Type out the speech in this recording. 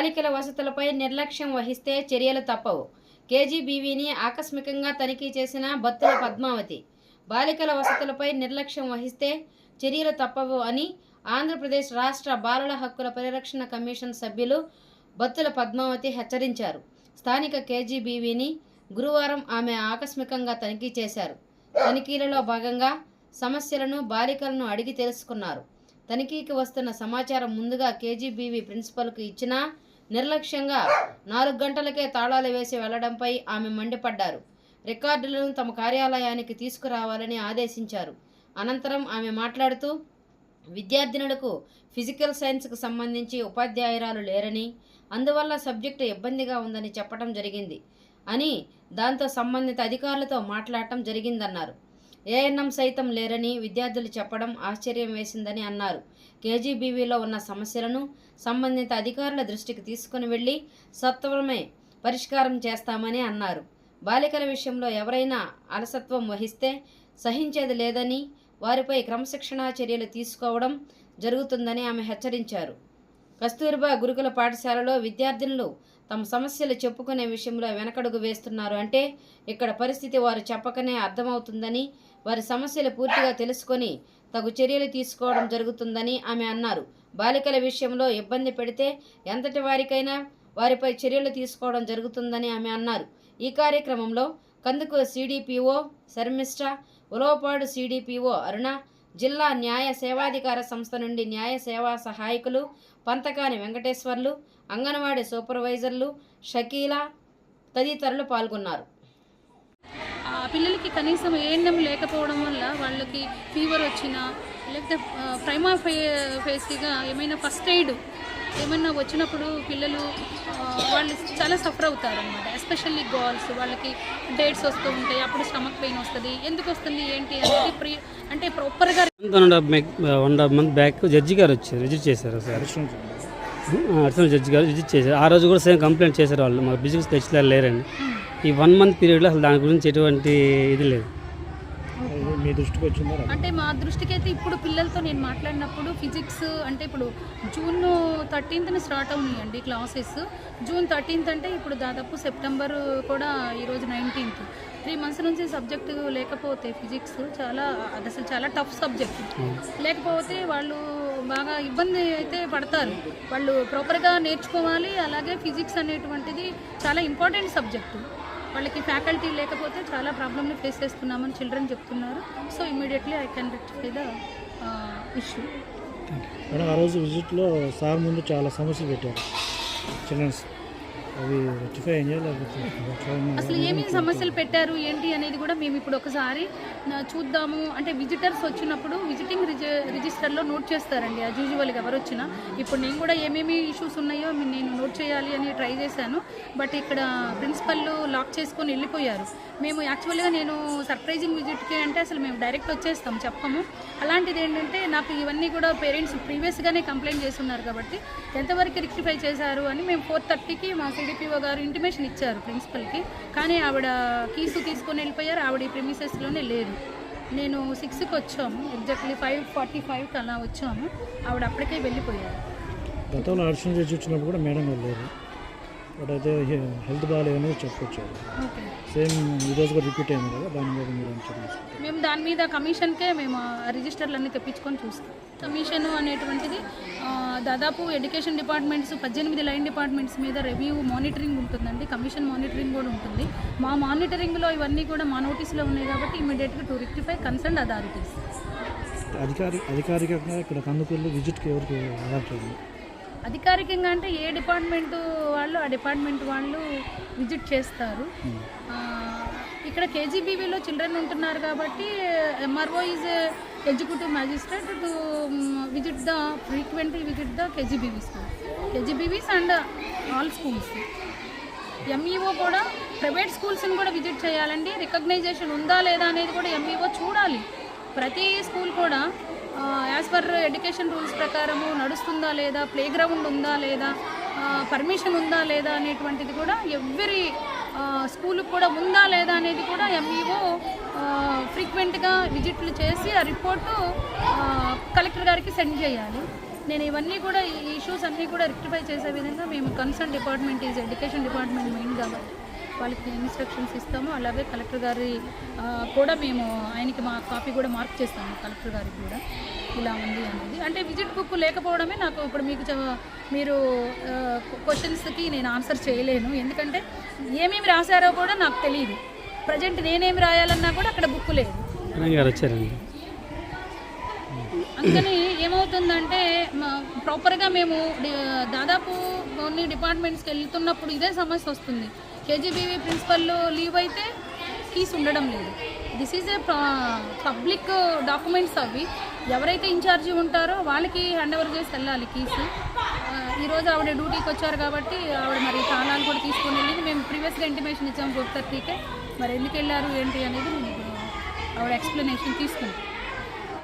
బాలికల వసతులపై నిర్లక్ష్యం వహిస్తే చర్యలు తప్పవు. కేజీబీవీని ఆకస్మికంగా తనిఖీ చేసిన బత్తుల పద్మావతి బాలికల వసతులపై నిర్లక్ష్యం వహిస్తే చర్యలు తప్పవు అని ఆంధ్రప్రదేశ్ రాష్ట్ర బాలల హక్కుల పరిరక్షణ కమిషన్ సభ్యులు బత్తుల పద్మావతి హెచ్చరించారు. స్థానిక కేజీబీవీని గురువారం ఆమె ఆకస్మికంగా తనిఖీ చేశారు. తనిఖీలలో భాగంగా సమస్యలను బాలికలను అడిగి తెలుసుకున్నారు. తనిఖీకి వస్తున్న సమాచారం ముందుగా కేజీబీవీ ప్రిన్సిపల్కు ఇచ్చినా నిర్లక్ష్యంగా నాలుగు గంటలకే తాళాలు వేసి వెళ్ళడంపై ఆమె మండిపడ్డారు. రికార్డులను తమ కార్యాలయానికి తీసుకురావాలని ఆదేశించారు. అనంతరం ఆమె మాట్లాడుతూ విద్యార్థినులకు ఫిజికల్ సైన్స్కు సంబంధించి ఉపాధ్యాయురాలు లేరని అందువల్ల సబ్జెక్టు ఇబ్బందిగా ఉందని చెప్పడం జరిగింది అని దాంతో సంబంధిత అధికారులతో మాట్లాడటం జరిగిందన్నారు. ఏఎన్ఎం సైతం లేరని విద్యార్థులు చెప్పడం ఆశ్చర్యం వేసిందని అన్నారు. కేజీబీవీలో ఉన్న సమస్యలను సంబంధిత అధికారుల దృష్టికి తీసుకుని వెళ్ళి సత్వరమే పరిష్కారం చేస్తామని అన్నారు. బాలికల విషయంలో ఎవరైనా అలసత్వం వహిస్తే సహించేది లేదని వారిపై క్రమశిక్షణా చర్యలు తీసుకోవడం జరుగుతుందని ఆమె హెచ్చరించారు. కస్తూర్బా గురుకుల పాఠశాలలో విద్యార్థినులు తమ సమస్యలు చెప్పుకునే విషయంలో వెనకడుగు వేస్తున్నారు అంటే ఇక్కడ పరిస్థితి వారు చెప్పకనే అర్థమవుతుందని వారి సమస్యలు పూర్తిగా తెలుసుకొని తగు చర్యలు తీసుకోవడం జరుగుతుందని ఆమె అన్నారు. బాలికల విషయంలో ఇబ్బంది పెడితే ఎంతటి వారికైనా వారిపై చర్యలు తీసుకోవడం జరుగుతుందని ఆమె అన్నారు. ఈ కార్యక్రమంలో కందుకూరు సిడిపిఓ శర్మిష్ట ఉలవపాడు సిడిపిఓ అరుణ జిల్లా న్యాయ సేవాధికార సంస్థ నుండి న్యాయ సేవా సహాయకులు పంతకాని వెంకటేశ్వర్లు అంగన్వాడీ సూపర్వైజర్లు షకీల తదితరులు పాల్గొన్నారు. పిల్లలకి కనీసం ఏఎన్ఎం లేకపోవడం వల్ల వాళ్ళకి ఫీవర్ వచ్చినా లేకపోతే ప్రైమా ఫే ఫేస్గా ఏమైనా ఫస్ట్ ఎయిడ్ ఏమైనా వచ్చినప్పుడు పిల్లలు వాళ్ళు చాలా సఫర్ అవుతారు అనమాట ఎస్పెషల్లీ గర్ల్స్ వాళ్ళకి డేట్స్ వస్తూ ఉంటాయి అప్పుడు స్టమక్ పెయిన్ వస్తుంది. ఎందుకు వస్తుంది ఏంటి అనేది ప్రీ అంటే ప్రాపర్గా one and half one and half month back judge గారు వచ్చారు విజిట్ చేశారు సార్. అడిషనల్ జడ్జి గారు విజిట్ చేశారు. ఆ రోజు కూడా సేమ్ కంప్లైంట్ చేశారు వాళ్ళు. మాకు బిజినెస్ లెక్చరర్ లేరని. ఈ వన్ మంత్ పీరియడ్లో అసలు దాని గురించి ఎటువంటి ఇది లేదు. మీ దృష్టికి వచ్చిందా? అంటే మా దృష్టికి అయితే ఇప్పుడు పిల్లలతో నేను మాట్లాడినప్పుడు ఫిజిక్స్ అంటే ఇప్పుడు జూన్ థర్టీన్త్న స్టార్ట్ అవునాయండి క్లాసెస్. జూన్ థర్టీన్త్ అంటే ఇప్పుడు దాదాపు సెప్టెంబర్ కూడా ఈరోజు నైన్టీన్త్. త్రీ మంత్స్ నుంచి సబ్జెక్టు లేకపోతే ఫిజిక్స్ చాలా అది అసలు చాలా టఫ్ సబ్జెక్ట్. లేకపోతే వాళ్ళు బాగా ఇబ్బంది అయితే పడతారు. వాళ్ళు ప్రాపర్గా నేర్చుకోవాలి అలాగే ఫిజిక్స్ అనేటువంటిది చాలా ఇంపార్టెంట్ సబ్జెక్టు. వాళ్ళకి ఫ్యాకల్టీ లేకపోతే చాలా ప్రాబ్లమ్ని ఫేస్ చేస్తున్నామని చిల్డ్రన్ చెప్తున్నారు. So immediately I can rectify the issue madam ఆ రోజు విజిట్లో సార్ ముందు చాలా సమస్యలు పెట్టారు. చిల్డ్రన్స్ అవి రెక్టిఫై అసలు ఏమేమి సమస్యలు పెట్టారు ఏంటి అనేది కూడా మేము ఇప్పుడు ఒకసారి చూద్దాము. అంటే విజిటర్స్ వచ్చినప్పుడు విజిటింగ్ రిజి రిజిస్టర్లో నోట్ చేస్తారండి. యాజ్ యూజువల్గా ఎవరు వచ్చినా. ఇప్పుడు నేను కూడా ఏమేమి ఇష్యూస్ ఉన్నాయో నేను నోట్ చేయాలి అని ట్రై చేశాను. బట్ ఇక్కడ ప్రిన్సిపల్ లాక్ చేసుకొని వెళ్ళిపోయారు. మేము యాక్చువల్గా నేను సర్ప్రైజింగ్ విజిట్కి అంటే అసలు మేము డైరెక్ట్ వచ్చేస్తాం చెప్పము. అలాంటిది ఏంటంటే నాకు ఇవన్నీ కూడా పేరెంట్స్ ప్రీవియస్గానే కంప్లైంట్ చేస్తున్నారు కాబట్టి ఎంతవరకు రిక్టిఫై చేశారు అని మేము ఫోర్ థర్టీకి మా సిడిపిఓ గారు ఇంటిమేషన్ ఇచ్చారు ప్రిన్సిపల్కి కానీ ఆవిడ కీసు తీసుకొని వెళ్ళిపోయారు. ఆవిడ ఈ ప్రిమిసెస్లోనే లేదు. నేను సిక్స్కి వచ్చాము. ఎగ్జాక్ట్లీ ఫైవ్ ఫార్టీ ఫైవ్కి అలా వచ్చాము. ఆవిడ అప్పటికే వెళ్ళిపోయారు. గతంలో అడిషనల్ చేసి వచ్చినప్పుడు కూడా మేడం వెళ్ళారు. అయితే హెల్త్ బాగాలేదని చెప్పొచ్చారు ఓకే. సేమ్ ఈరోజు కూడా రిపీట్ అయింది కదా దాని మీద మీరు మేము దాని మీద కమిషన్కే మేము రిజిస్టర్లు అన్నీ తెప్పించుకొని చూస్తాం. కమిషన్ అనేటువంటిది దాదాపు ఎడ్యుకేషన్ డిపార్ట్మెంట్స్ పద్దెనిమిది లైన్ డిపార్ట్మెంట్స్ మీద రివ్యూ మానిటరింగ్ ఉంటుందండి. కమిషన్ మానిటరింగ్ కూడా ఉంటుంది. మా మానిటరింగ్లో ఇవన్నీ కూడా మా నోటీస్లో ఉన్నాయి కాబట్టి ఇమీడియట్గా టు రెక్టిఫై కన్సర్న్ అథారిటీస్. అధికారి అధికారికంగా ఇక్కడ కందుకూరులో విజిట్కి ఎవరికి అయింది అధికారికంగా అంటే ఏ డిపార్ట్మెంట్ వాళ్ళు ఆ డిపార్ట్మెంట్ వాళ్ళు విజిట్ చేస్తారు. ఇక్కడ కేజీబీవీలో చిల్డ్రన్ ఉంటున్నారు కాబట్టి MRO is executive magistrate to visit the frequently visit the KGBV school KGBVs and all schools MEO కూడా ప్రైవేట్ స్కూల్స్ని కూడా విజిట్ చేయాలండి. రికగ్నైజేషన్ ఉందా లేదా అనేది కూడా ఎంఈఓ చూడాలి. ప్రతి స్కూల్ కూడా యాజ్ పర్ ఎడ్యుకేషన్ రూల్స్ ప్రకారము నడుస్తుందా లేదా? ప్లే గ్రౌండ్ ఉందా లేదా? పర్మిషన్ ఉందా లేదా అనేటువంటిది కూడా ఎవ్రీ స్కూల్కి కూడా ఉందా లేదా అనేది కూడా ఎంఈఓ ఫ్రీక్వెంట్గా విజిట్లు చేసి ఆ రిపోర్టు కలెక్టర్ గారికి సెండ్ చేయాలి. నేను ఇవన్నీ కూడా ఈ ఇష్యూస్ అన్నీ కూడా రెక్టిఫై చేసే విధంగా మేము concern department is education department main కాబట్టి. వాళ్ళకి ఇన్స్ట్రక్షన్స్ ఇస్తాము అలాగే కలెక్టర్ గారి కూడా మేము ఆయనకి మా కాపీ కూడా మార్క్ చేస్తాము కలెక్టర్ గారికి కూడా. ఇలా ఉంది అనేది. అంటే విజిట్ బుక్ లేకపోవడమే నాకు ఇప్పుడు మీకు మీరు క్వశ్చన్స్కి నేను ఆన్సర్ చేయలేను. ఎందుకంటే ఏమేమి రాశారో కూడా నాకు తెలియదు ప్రజెంట్ నేనేమి రాయాలన్నా కూడా అక్కడ బుక్ లేదు. అందుకని ఏమవుతుందంటే ప్రాపర్గా మేము దాదాపు కొన్ని డిపార్ట్మెంట్స్కి వెళ్తున్నప్పుడు ఇదే సమస్య వస్తుంది. కేజీబీవీ ప్రిన్సిపల్ లీవ్ అయితే కీస్ ఉండడం లేదు. This is a public documents అవి. ఎవరైతే ఇన్ఛార్జి ఉంటారో వాళ్ళకి హ్యాండ్ ఓవర్ చేసి వెళ్ళాలి కీస్. ఈరోజు ఆవిడ డ్యూటీకి వచ్చారు కాబట్టి ఆవిడ మరి తాళాలు కూడా తీసుకొని వెళ్ళింది. మేము ప్రీవియస్గా ఇంటిమేషన్ ఇచ్చాము ఫోర్ థర్టీకే మరి ఎందుకు వెళ్ళారు ఏంటి అనేది మేము ఆవిడ ఎక్స్ప్లెనేషన్ తీసుకుంటాం.